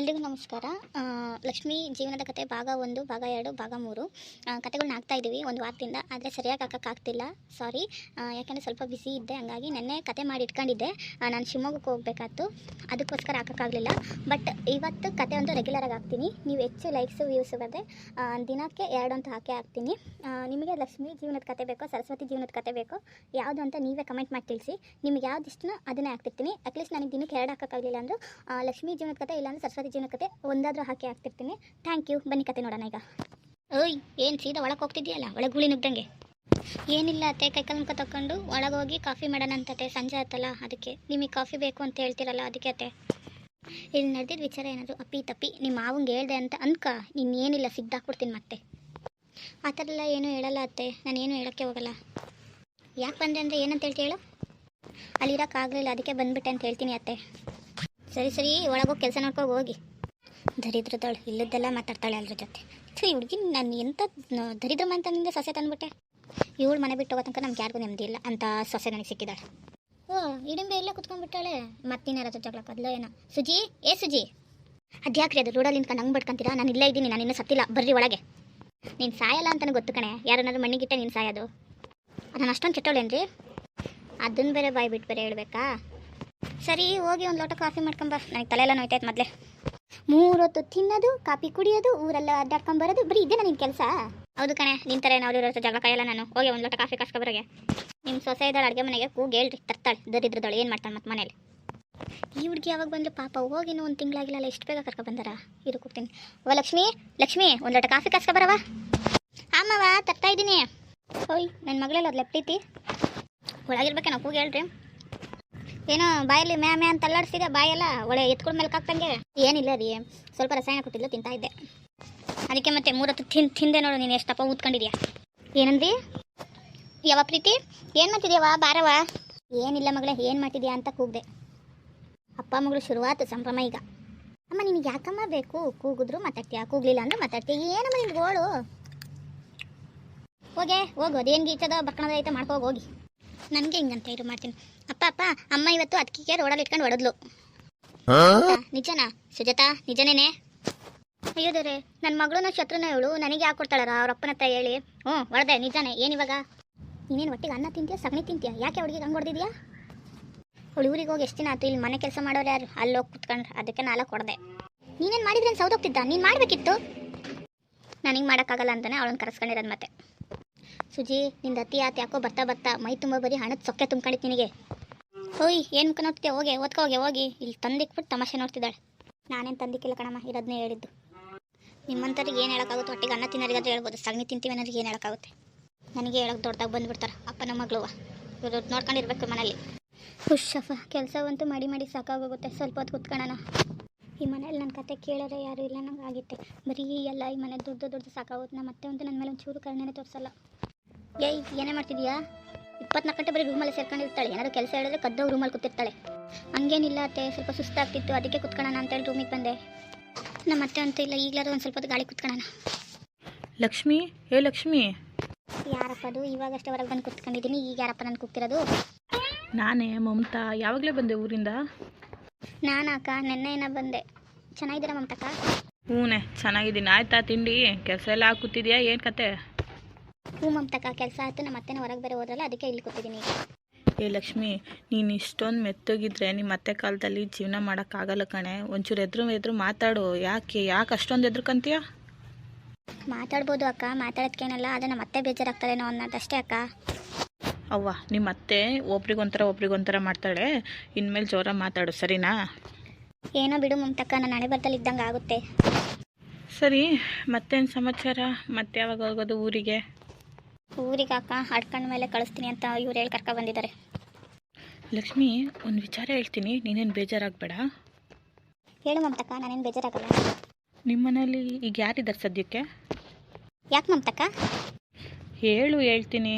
ಎಲ್ರಿಗೂ ನಮಸ್ಕಾರ. ಲಕ್ಷ್ಮಿ ಜೀವನದ ಕತೆ ಭಾಗ ಒಂದು, ಭಾಗ ಎರಡು, ಭಾಗ ಮೂರು. ಕತೆಗಳನ್ನ ಕತೆಗಳ್ನ ಹಾಕ್ತಾ ಇದ್ದೀವಿ ಒಂದು ವಾರದಿಂದ, ಆದರೆ ಸರಿಯಾಗಿ ಹಾಕೋಕ್ಕಾಗ್ತಿಲ್ಲ ಸಾರಿ ಯಾಕೆಂದರೆ ಸ್ವಲ್ಪ ಬಿಸಿ ಇದ್ದೆ, ಹಾಗಾಗಿ ನೆನ್ನೆ ಕತೆ ಮಾಡಿ ಇಟ್ಕೊಂಡಿದ್ದೆ. ನಾನು ಶಿವಮೊಗ್ಗಕ್ಕೆ ಹೋಗ್ಬೇಕಾಯ್ತು. ಅದಕ್ಕೋಸ್ಕರ ಹಾಕೋಕ್ಕಾಗಲಿಲ್ಲ ಬಟ್ ಇವತ್ತು ಕತೆ ಒಂದು ರೆಗ್ಯುಲರಾಗಿ ಹಾಕ್ತೀನಿ. ನೀವು ಹೆಚ್ಚು ಲೈಕ್ಸು ವ್ಯೂಸ್ ಬರದೆ ದಿನಕ್ಕೆ ಎರಡು ಅಂತ ಹಾಕೇ ಹಾಕ್ತೀನಿ. ನಿಮಗೆ ಲಕ್ಷ್ಮಿ ಜೀವನದ ಕತೆ ಬೇಕೋ, ಸರಸ್ವತಿ ಜೀವನದ ಕತೆ ಬೇಕೋ, ಯಾವುದು ಅಂತ ನೀವೇ ಕಮೆಂಟ್ ಮಾಡಿ ತಿಳಿಸಿ. ನಿಮ್ಗೆ ಯಾವ್ದು ಇಷ್ಟನೋ ಅದನ್ನೇ ಹಾಕ್ತಿರ್ತೀನಿ. ಅಟ್ಲೀಸ್ಟ್ ನನಗೆ ದಿನಕ್ಕೆ ಎರಡು ಹಾಕೋಕ್ಕಾಗಲಿಲ್ಲ ಅಂದರೂ. ಲಕ್ಷ್ಮೀ ಜೀವನದ ಕತೆ ಇಲ್ಲಾಂದ್ರೆ ಸರಸ್ವತಿ ಜೀವನದ ಕತೆ ಒಂದಾದ್ರೂ ಹಾಕಿ ಹಾಕ್ತಿರ್ತೀನಿ. ಥ್ಯಾಂಕ್ ಯು ಬನ್ನಿ ಕತೆ ನೋಡೋಣ ಈಗ. ಓಯ್, ಏನು ಸೀದಾ ಒಳಗೆ ಹೋಗ್ತಿದ್ಯಲ್ಲ? ಒಳಗೆ ಗುಳಿ ನುಗ್ದಂಗೆ. ಏನಿಲ್ಲ ಅತ್ತೆ ಕೈಕಾಲು ಮುಖ ತಗೊಂಡು ಒಳಗೆ ಹೋಗಿ ಕಾಫಿ ಮಾಡೋಣ ಅಂತತೆ. ಸಂಜೆ ಆಯ್ತಲ್ಲ ಅದಕ್ಕೆ. ನಿಮಗೆ ಕಾಫಿ ಬೇಕು ಅಂತ ಹೇಳ್ತಿರಲ್ಲ, ಅದಕ್ಕೆ ಅತ್ತೆ. ಇಲ್ಲಿ ನಡೆದಿದ್ದ ವಿಚಾರ ಏನಾದರೂ ಅಪ್ಪಿ ತಪ್ಪಿ ನಿಮ್ಮ ಮಾವಂಗೆ ಹೇಳಿದೆ ಅಂತ ಅನ್ಕ. ಇನ್ನೇನಿಲ್ಲ ಸಿದ್ದಾಕ್ಬಿಡ್ತೀನಿ ಮತ್ತೆ. ಆ ಥರ ಎಲ್ಲ ಏನೂ ಹೇಳಲ್ಲ ಅತ್ತೆ. ನಾನು ನಾನೇನು ಹೇಳೋಕ್ಕೆ ಹೋಗಲ್ಲ. ಯಾಕೆ ಬಂದೆ ಅಂದರೆ ಏನಂತ ಹೇಳ್ತಿ ಹೇಳು? ಅಲ್ಲಿರೋಕ್ಕಾಗಲಿಲ್ಲ ಅದಕ್ಕೆ ಬಂದ್ಬಿಟ್ಟೆ ಅಂತ ಹೇಳ್ತೀನಿ ಅತ್ತೆ. ಸರಿ ಸರಿ ಒಳಗೋ ಕೆಲಸ ನೋಡ್ಕೊ ಹೋಗಿ. ದರಿದ್ರದಳು ಇಲ್ಲದ್ದೆಲ್ಲ ಮಾತಾಡ್ತಾಳೆ ಅಲ್ರ ಜೊತೆ. ಸರಿ ಹುಡುಗಿ ನಾನು ಎಂಥ ದರಿದ್ರ ಮಂತನಿಂದ ಸೊಸೆ ತಂದ್ಬಿಟ್ಟೆ? ಇವಳು ಮನೆ ಬಿಟ್ಟು ಹೋಗೋ ತನಕ ನಮ್ಗೆ ಯಾರಿಗೂ ನೆಮ್ಮದಿ ಇಲ್ಲ. ಅಂತ ಸೊಸೆ ನನಗೆ ಸಿಕ್ಕಿದ್ದಾಳೆ ಓ ಇಡಿಂಬೆ ಎಲ್ಲ ಕುತ್ಕೊಂಡ್ಬಿಟ್ಟಾಳೆ. ಮತ್ತಿನ್ಯಾರ ಜಗಳ ಕದ್ಲೋ ಏನೋ. ಸುಜಿ, ಏ ಸುಜಿ! ಅದ್ಯಾಕ್ರಿ ಅದು ರೋಡಲ್ಲಿ ನಿಂತ್ಕೊಂಡು ಹಂಗೆ ಬಡ್ಕೊಂತೀರಾ? ನಾನು ಇಲ್ಲೇ ಇದ್ದೀನಿ, ನಾನು ಇನ್ನೂ ಸತ್ತಿಲ್ಲ. ಬರ್ರಿ ಒಳಗೆ. ನೀನು ಸಾಯಲ್ಲ ಅಂತಲೂ ಗೊತ್ತು ಕಣೆ. ಯಾರನ್ನಾದ್ರೂ ಮಣ್ಣಿಗಿಟ್ಟೆ ನೀನು ಸಾಯೋದು. ನಾನು ಅಷ್ಟೊಂದು ಕೆಟ್ಟವಳೇನ್ರಿ? ಅದನ್ನ ಬೇರೆ ಬಾಯ್ ಬಿಟ್ಟು ಬೇರೆ ಹೇಳ್ಬೇಕಾ? ಸರಿ, ಹೋಗಿ ಒಂದು ಲೋಟ ಕಾಫಿ ಮಾಡ್ಕೊಂಬ ನನಗೆ ತಲೆಲ್ಲ ನೋಯ್ತಾಯ್ತು ಮೊದಲೇ. ಮೂರೊತ್ತು ತಿನ್ನೋದು, ಕಾಫಿ ಕುಡಿಯೋದು, ಊರೆಲ್ಲ ಅಡ್ಡಾಡ್ಕೊಂಬರೋದು ಬರೀ ಇದೇ ನಿನ್ನ ಕೆಲಸ. ಹೌದು ಕಣೆ ನಿಂತಾರೆ ಥರ ನಾವು ಇರೋ ಜಗಳ ಕಾಯಲ್ಲ ನಾನು. ಹೋಗಿ ಒಂದು ಲೋಟ ಕಾಫಿ ಕಾಸ್ಕೊಬರೋಗೆ ನಿಮ್ಮ ಸೊಸೆ ಇದ್ದಾಳೆ, ಅಡುಗೆ ಮನೆಗೆ, ಕೂಗಿ ಹೇಳ್ರಿ, ತರ್ತಾಳೆ ದರಿದ್ರದಳು ಏನು ಮಾಡ್ತಾಳೆ ಮತ್ತೆ ಮನೇಲಿ. ಈ ಹುಡುಗಿ ಯಾವಾಗ ಬಂದು ಪಾಪ ಹೋಗಿನೂ ಒಂದು ತಿಂಗಳಾಗಿಲ್ಲ ಎಷ್ಟು ಬೇಗ ಕರ್ಕೊ ಬಂದಾರ? ಇರು, ಕೂಗ್ತೀನಿ. ಓ, ಲಕ್ಷ್ಮಿ ಲಕ್ಷ್ಮಿ, ಒಂದು ಲೋಟ ಕಾಫಿ ಕಾಸ್ಕೊಬರವ ಆಮವ ತರ್ತಾ ಇದ್ದೀನಿ. ಹೋಯ್ ನನ್ನ ಮಗಳೆಲ್ಲ ಲೆಪ್ಟೈತಿ ಪ್ರೀತಿ. ನಾವು ಕೂಗಿ ಹೇಳ್ರಿ. ಏನೋ ಬಾಯಲ್ಲಿ ಮ್ಯಾ ಮ್ಯಾ ಅಂತ ಅಲ್ಲಾಡ್ಸಿದೆ, ಬಾಯೆಲ್ಲ ಒಳ್ಳೆ ಎತ್ಕೊಂಡ ಮೇಲೆ ಕಾಕ್ತಂಗೆ. ಏನಿಲ್ಲ ರೀ, ಸ್ವಲ್ಪ ರಸಾಯನ ಕೊಟ್ಟಿಲ್ಲ ತಿಂತಾ ಇದ್ದೆ. ಅದಕ್ಕೆ ಮತ್ತೆ ಮೂರತ್ತು ತಿನ್, ತಿಂದೆ ನೋಡು, ನೀನು ಎಷ್ಟಪ್ಪ ಊದ್ಕೊಂಡಿದ್ಯಾ? ಏನಂದಿ ಯಾವ ಪ್ರೀತಿ? ಏನು ಮಾಡ್ತಿದ್ಯಾವ ಬಾರವ ಏನಿಲ್ಲ ಮಗಳೇ, ಏನು ಮಾಡ್ತಿದ್ಯಾ ಅಂತ ಕೂಗ್ದೆ. ಅಪ್ಪ ಮಗಳು ಶುರುವಾತು ಸಂಭ್ರಮ ಈಗ. ಅಮ್ಮ, ನಿನಗೆ ಯಾಕಮ್ಮ ಬೇಕು? ಕೂಗಿದ್ರು ಮಾತಾಡ್ತೀಯಾ? ಕೂಗ್ಲಿಲ್ಲ ಅಂದ್ರೆ ಮಾತಾಡ್ತೀಯ? ಏನಮ್ಮ ನಿನ್ಗೆ ಗೋಳು? ಹೋಗೆ, ಹೋಗು, ಅದೇನು ಗೀಚದ ಬರ್ಕಣದ ಐತೆ ಮಾಡ್ಕೋ, ಹೋಗಿ. ನನಗೆ ಹಿಂಗಂತ ಇರು ಮಾಡ್ತೀನಿ. ಅಪ್ಪ ಅಪ್ಪ ಅಮ್ಮ ಇವತ್ತು ಅದಕ್ಕೆ ರೋಡಲ್ಲಿ ಇಟ್ಕೊಂಡು ಹೊಡೆದ್ಲು? ನಿಜನಾ? ಸುಜಾತಾ ನಿಜನೇನೆ? ಅಯ್ಯೋ ದೇವ್ರೆ ನನ್ನ ಮಗಳನ್ನ ಶತ್ರುನ ಇವಳು ನನಗೆ ಯಾಕೆ ಕೊಡ್ತಾಳಾರ? ಅವ್ರ ಅಪ್ಪನ ಹತ್ರ ಹೇಳಿ. ಹ್ಞೂ ಹೊಡೆದೆ ನಿಜಾನೇ ಏನಿವಾಗ? ನೀನೇನು ಒಟ್ಟಿಗೆ ಅನ್ನ ತಿಂತೀಯ ಸಗಣಿ ತಿಂತೀಯ? ಯಾಕೆ ಅವಳಿಗೆ ಹಂಗೆ ಹೊಡೆದಿದ್ಯಾ? ಅವಳು ಊರಿಗೆ ಹೋಗಿ ಎಷ್ಟು ದಿನ ಆಯ್ತು? ಇಲ್ಲಿ ಮನೆ ಕೆಲಸ ಮಾಡೋರು ಯಾರು? ಅಲ್ಲಿ ಹೋಗಿ ಕುತ್ಕೊಂಡ್ರೆ ಅದಕ್ಕೆ ನಾಲ್ಕು ಹೊಡೆದೆ. ನೀನೇನು ಮಾಡಿದ್ರೆ ಸೌದೋಗ್ತಿದ್ದ? ನೀನು ಮಾಡಬೇಕಿತ್ತು? ನನಗೆ ಮಾಡೋಕ್ಕಾಗಲ್ಲ ಅಂತಾನೆ ಅವಳನ್ನ ಕರೆಸ್ಕೊಂಡಿರೋದು ಮತ್ತೆ. ಸುಜಿ, ನಿಂದ ಅತಿ ಆತ ಯಾಕೋ ಬರ್ತಾ ಬರ್ತಾ ಮೈ ತುಂಬ ಬರೀ ಹಣದ ಸೊಕ್ಕೆ ತುಂಬ್ಕೊಂಡಿತ್ತು ನಿನಗೆ. ಹೋಯ್, ಏನು ಮುಖ ಹೋಗಿ, ಓದ್ಕೋ, ಹೋಗೆ, ಹೋಗಿ. ಇಲ್ಲಿ ತಂದಿಕ್ಬಿಟ್ಟು ತಮಾಷೆ ನೋಡ್ತಿದ್ದಾಳೆ. ನಾನೇನು ತಂದಿಕ್ಕಿಲ್ಲ ಕಣಮ್ಮ ಇರೋದನ್ನೇ ಹೇಳಿದ್ದು. ನಿಮ್ಮಂಥವ್ರಿಗೆ ಏನು ಹೇಳೋಕ್ಕಾಗುತ್ತೆ ಒಟ್ಟಿಗೆ ಅನ್ನ ತಿನ್ನೋರಿಗಾದ್ರೆ ಹೇಳ್ಬೋದು. ಸಗಣಿ ತಿಂತೀವಿ ಅನ್ನೋರಿಗೆ ಏನು ಹೇಳೋಕ್ಕಾಗುತ್ತೆ? ನನಗೆ ಹೇಳೋಕೆ ದೊಡ್ಡದಾಗ ಬಂದ್ಬಿಡ್ತಾರೆ, ಅಪ್ಪನ ಮಗಳು. ಇವರು ನೋಡ್ಕೊಂಡಿರ್ಬೇಕು ಮನೇಲಿ. ಹುಷಫ ಕೆಲಸವಂತೂ ಮಾಡಿ ಮಾಡಿ ಸಾಕಾಗೋಗುತ್ತೆ. ಸ್ವಲ್ಪ ಹೊತ್ತು ಕುತ್ಕೊಳ್ಳೋಣ ಈ ಮನೇಲಿ ನನ್ನ ಕತೆ ಕೇಳೋರೆ ಯಾರು ಇಲ್ಲ, ನಂಗೆ ಆಗಿತ್ತೆ. ಬರೀ ಎಲ್ಲ ಈ ಮನೆ ದುಡ್ಡು ದುಡ್ಡು ಸಾಕಾಗುತ್ತೆ ನಾ ಮತ್ತೆ ಒಂದು ನನ್ನ ಮೇಲೆ ಒಂಚೂರು ಕರುಣೆನೇ ತೋರಿಸಲ್ಲ. ಏಯ್ ಏನೇ ಮಾಡ್ತಿದ್ಯಾ? ಇಪ್ಪತ್ನಾಲ್ಕು ಗಂಟೆ ಬರೀ ರೂಮಲ್ಲಿ ಸೇರ್ಕೊಂಡಿರ್ತಾಳೆ ಏನಾದ್ರು ಕೆಲಸ ಹೇಳಿದ್ರೆ ಕದ್ದು ರೂಮಲ್ಲಿ ಕೂತಿರ್ತಾಳೆ. ಹಂಗೇನಿಲ್ಲ ಅತ್ತೆ ಸ್ವಲ್ಪ ಸುಸ್ತಾಗ್ತಿತ್ತು ಅದಕ್ಕೆ ಕುತ್ಕೊಳ್ಳೋಣ ಅಂತೇಳಿ ರೂಮಿಗೆ ಬಂದೆ. ನಮ್ಮ ಅತ್ತೆ ಅಂತೂ ಇಲ್ಲ ಈಗಲಾದ್ರೂ ಒಂದು ಸ್ವಲ್ಪ ಹೊತ್ತು ಗಾಳಿ ಕುತ್ಕೊಳ್ಳೋಣ. ಲಕ್ಷ್ಮಿ? ಏ ಲಕ್ಷ್ಮಿ? ಯಾರಪ್ಪ ಅದು? ಇವಾಗಷ್ಟೇ ಹೊರಗೆ ಬಂದು ಕುತ್ಕೊಂಡಿದ್ದೀನಿ. ಈಗ ಯಾರಪ್ಪ ನಾನು ಕೂತಿರೋದು ನಾನೇ ಮಮತಾ. ಯಾವಾಗಲೇ ಬಂದೆ ಊರಿಂದ? ನಾನು ಅಕ್ಕ ನೆನ್ನೆ ಏನ ಬಂದೆ. ಚೆನ್ನಾಗಿದ್ದೀರಾ ಮಮತಕ್ಕ ಹ್ಞೂನೆ ಚೆನ್ನಾಗಿದ್ದೀನಿ. ಆಯ್ತಾ ತಿಂಡಿ? ಕೆಲಸ ಎಲ್ಲ ಕೂತಿದ್ಯಾ? ಏನು ಕತೆ? ಹ್ಞೂ ಮಮತಕ್ಕ ಕೆಲಸ ಆಯ್ತು ನಮ್ಮ ಅತ್ತೆನ ಹೊರಗೆ ಬೇರೆ ಹೋದ್ರಲ್ಲ ಅದಕ್ಕೆ ಇಲ್ಲಿ ಕೂತಿದ್ದೀನಿ ಈಗ. ಏ ಲಕ್ಷ್ಮಿ ನೀನು ಇಷ್ಟೊಂದು ಮೆತ್ತಗಿದ್ರೆ ನಿಮ್ಮ ಅತ್ತೆ ಕಾಲದಲ್ಲಿ ಜೀವನ ಮಾಡೋಕ್ಕಾಗಲ್ಲ ಕಣೆ. ಒಂಚೂರು ಎದ್ರು ಎದ್ರು ಮಾತಾಡು. ಯಾಕೆ ಯಾಕೆ ಅಷ್ಟೊಂದು ಎದ್ರುಕಂತೀಯ? ಮಾತಾಡ್ಬೋದು ಅಕ್ಕ ಮಾತಾಡೋದಕ್ಕೇನಲ್ಲ ಆದರೆ ನಮ್ಮ ಅತ್ತೆ ಬೇಜಾರಾಗ್ತಾರೇನೋ ಅನ್ನೋದಷ್ಟೇ ಅಕ್ಕ. ಅವ್ವ ನಿಮ್ಮ ಅತ್ತೆ ಒಬ್ರಿಗೊಂಥರ ಒಬ್ರಿಗೊಂಥರ ಮಾಡ್ತಾಳೆ. ಇನ್ಮೇಲೆ ಜೋರ ಮಾತಾಡು ಸರಿನಾ? ಏನೋ ಬಿಡು ಮಮತಕ್ಕ ನಾನು ಹಣೆ ಬರ್ತಲ್ಲಿ ಇದ್ದಂಗೆ ಆಗುತ್ತೆ. ಸರಿ ಮತ್ತೇನು ಸಮಾಚಾರ? ಮತ್ತೆ ಯಾವಾಗ ಹೋಗೋದು ಊರಿಗೆ? ಊರಿಗೆ ಅಕ್ಕ ಹಾಡ್ಕಂಡ ಮೇಲೆ ಕಳಿಸ್ತೀನಿ ಅಂತ ಇವ್ರು ಹೇಳಿ ಕರ್ಕೊ ಬಂದಿದ್ದಾರೆ. ಲಕ್ಷ್ಮಿ ಒಂದು ವಿಚಾರ ಹೇಳ್ತೀನಿ ನೀನೇನು ಬೇಜಾರಾಗಬೇಡ. ಹೇಳು ಮಮತಕ್ಕ ನಾನೇನು ಬೇಜಾರಾಗಲ್ಲ. ನಿಮ್ಮ ಮನೇಲಿ ಈಗ ಯಾರಿದ್ದಾರೆ ಸದ್ಯಕ್ಕೆ? ಯಾಕೆ ಮಮತಕ್ಕ? ಹೇಳು ಹೇಳ್ತೀನಿ.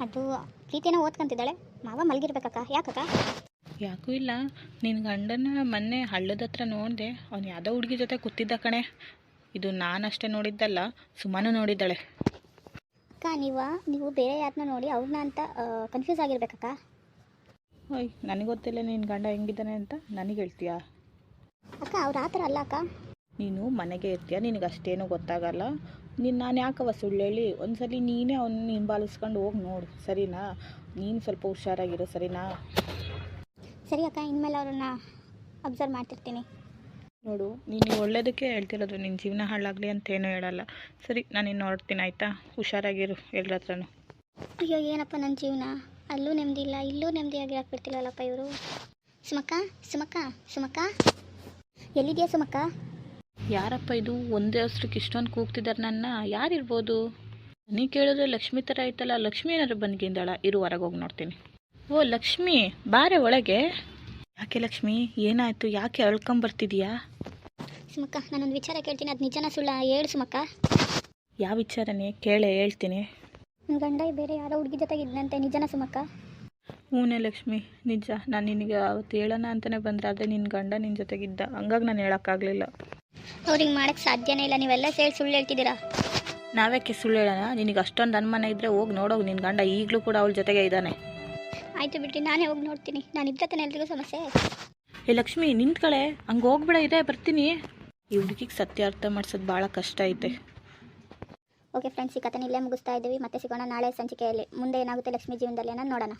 ಅದು ಪ್ರೀತಿನ ಓದ್ಕೊಂತಿದ್ದಾಳೆ ಮಾವ ಮಲಗಿರ್ಬೇಕಕ್ಕ ಯಾಕಕ್ಕ? ಯಾಕೂ ಇಲ್ಲ ನಿನ್ನ ಗಂಡನ ಮೊನ್ನೆ ಹಳ್ಳದ ಹತ್ರ ನೋಡಿದೆ ಅವ್ನು ಯಾವುದೋ ಹುಡುಗಿ ಜೊತೆ ಕೂತಿದ್ದ ಕಣೆ. ಇದು ನಾನಷ್ಟೇ ನೋಡಿದ್ದಲ್ಲ ಸುಮಾನು ನೋಡಿದ್ದಾಳೆ. ಅಕ್ಕ ನೀವ ನೀವು ಬೇರೆ ಯಾರನ್ನ ನೋಡಿ ಅವ್ರನ್ನ ಅಂತ ಕನ್ಫ್ಯೂಸ್ ಆಗಿರ್ಬೇಕಕ್ಕ? ಓಯ್ ನನಗೆ ಗೊತ್ತಿಲ್ಲ ನಿನ್ನ ಗಂಡ ಹೆಂಗಿದ್ದಾನೆ ಅಂತ. ನನಗೆ ಹೇಳ್ತೀಯಾ? ಅಕ್ಕ ಅವ್ರ ಆ ಥರ ಅಲ್ಲ ಅಕ್ಕ. ನೀನು ಮನೆಗೆ ಇರ್ತೀಯ ನಿನಗೆ ಅಷ್ಟೇನೂ ಗೊತ್ತಾಗಲ್ಲ. ನೀನು ನಾನು ಯಾಕವ ಸುಳ್ಳು ಹೇಳಿ? ಒಂದ್ಸಲಿ ನೀನೇ ಅವನ್ನ ಹಿಂಬಾಲಿಸ್ಕೊಂಡು ಹೋಗಿ ನೋಡು ಸರಿನಾ? ನೀನು ಸ್ವಲ್ಪ ಹುಷಾರಾಗಿರೋ ಸರಿನಾ? ಸರಿ ಅಕ್ಕ ಇನ್ಮೇಲೆ ಅವ್ರನ್ನ ಅಬ್ಸರ್ವ್ ಮಾಡ್ತಿರ್ತೀನಿ. ನೋಡು ನೀನು ಒಳ್ಳೇದಕ್ಕೆ ಹೇಳ್ತಿರೋದು ನಿನ್ನ ಜೀವನ ಹಾಳಾಗಲಿ ಅಂತ ಏನೂ ಹೇಳಲ್ಲ. ಸರಿ ನಾನು ಇನ್ನು ಹೊರಡ್ತೀನಿ ಆಯಿತಾ? ಹುಷಾರಾಗಿರು ಎಲ್ಲರ ಹತ್ರನೂ. ಅಯ್ಯೋ ಏನಪ್ಪ ನನ್ನ ಜೀವನ? ಅಲ್ಲೂ ನೆಮ್ಮದಿ ಇಲ್ಲ ಇಲ್ಲೂ ನೆಮ್ಮದಿಯಾಗಿ ಹಾಕ್ಬಿಡ್ತಿಲ್ಲಲ್ಲಪ್ಪ ಇವರು? ಸುಮಕ್ಕ ಸುಮಕ್ಕ ಸುಮಕ್ಕ? ಎಲ್ಲಿದೆಯಾ ಸುಮಕ್ಕ? ಯಾರಪ್ಪ ಇದು? ಒಂದೇ ಹೆಸ್ರಿಗೆ ಇಷ್ಟೊಂದು ಕೂಗ್ತಿದ್ದಾರೆ ನನ್ನ. ಯಾರಿರ್ಬೋದು? ನೀ ಕೇಳಿದ್ರೆ ಲಕ್ಷ್ಮಿ ಥರ ಐತಲ್ಲ ಲಕ್ಷ್ಮಿ ಏನಾದ್ರು ಬಂದ್ಗಿಂದಾಳ? ಇರು ಹೊರಗೆ ಹೋಗಿ ನೋಡ್ತೀನಿ. ಓ ಲಕ್ಷ್ಮಿ ಬಾರೆ ಒಳಗೆ. ಯಾಕೆ ಲಕ್ಷ್ಮಿ? ಏನಾಯ್ತು? ಯಾಕೆ ಅಳ್ಕೊಂಬರ್ತಿದ್ಯಾ ಸುಮಕ್ಕ ನಾನೊಂದು ವಿಚಾರ ಕೇಳ್ತೀನಿ. ಅದು ನಿಜನ ಸುಳ್ಳ? ಹೇಳು ಸುಮಕ್ಕ. ಯಾವ ವಿಚಾರನೇ? ಕೇಳೆ ಹೇಳ್ತೀನಿ. ನಿಮ್ಮ ಗಂಡ ಬೇರೆ ಯಾರೋ ಹುಡುಗಿ ಜೊತೆಗೆ ಇದ್ದಂತೆ ನಿಜನ ಸುಮಕ್ಕ? ಹೂನೇ ಲಕ್ಷ್ಮಿ ನಿಜ. ನಾನು ನಿನಗೆ ಅವತ್ತು ಹೇಳೋಣ ಅಂತಲೇ ಬಂದ್ರೆ ಆದರೆ ನಿನ್ನ ಗಂಡ ನಿನ್ನ ಜೊತೆಗಿದ್ದ. ಹಂಗಾಗಿ ನಾನು ಹೇಳೋಕ್ಕಾಗಲಿಲ್ಲ. ಅವ್ರಿಗೆ ಮಾಡೋಕ್ಕೆ ಸಾಧ್ಯನೇ ಇಲ್ಲ. ನೀವೆಲ್ಲ ಸೇರಿ ಸುಳ್ಳು ಹೇಳ್ತಿದ್ದೀರಾ? ನಾವ್ಯಾಕೆ ಸುಳ್ಳು ಹೇಳೋಣ? ನಿನಗೆ ಅಷ್ಟೊಂದು ಅನುಮಾನ ಇದ್ದರೆ ಹೋಗಿ ನೋಡೋಗಿ ನಿನ್ನ ಗಂಡ ಈಗಲೂ ಕೂಡ ಅವಳ ಜೊತೆಗೆ ಇದ್ದಾನೆ. ಆಯಿತು ಬಿಡ್ರಿ ನಾನೇ ಹೋಗಿ ನೋಡ್ತೀನಿ. ನಾನು ಇದ್ರೆ ತಾನೆ ಎಲ್ರಿಗೂ ಸಮಸ್ಯೆ ಏ ಲಕ್ಷ್ಮಿ ನಿಂತ್ಕಳೆ. ಹಂಗೆ ಹೋಗ್ಬೇಡ ಇದೆ ಬರ್ತೀನಿ. ಈ ಹುಡುಗಿಗೆ ಸತ್ಯ ಅರ್ಥ ಮಾಡ್ಸೋದು ಭಾಳ ಕಷ್ಟ ಐತೆ. ಓಕೆ ಫ್ರೆಂಡ್ಸ್ ಈ ಕಥೆ ಇಲ್ಲೇ ಮುಗಿಸ್ತಾ ಇದ್ದೀವಿ. ಮತ್ತೆ ಸಿಗೋಣ ನಾಳೆ ಸಂಚಿಕೆಯಲ್ಲಿ. ಮುಂದೆ ಏನಾಗುತ್ತೆ ಲಕ್ಷ್ಮಿ ಜೀವನದಲ್ಲಿ ಅನ್ನೋದು ನೋಡೋಣ.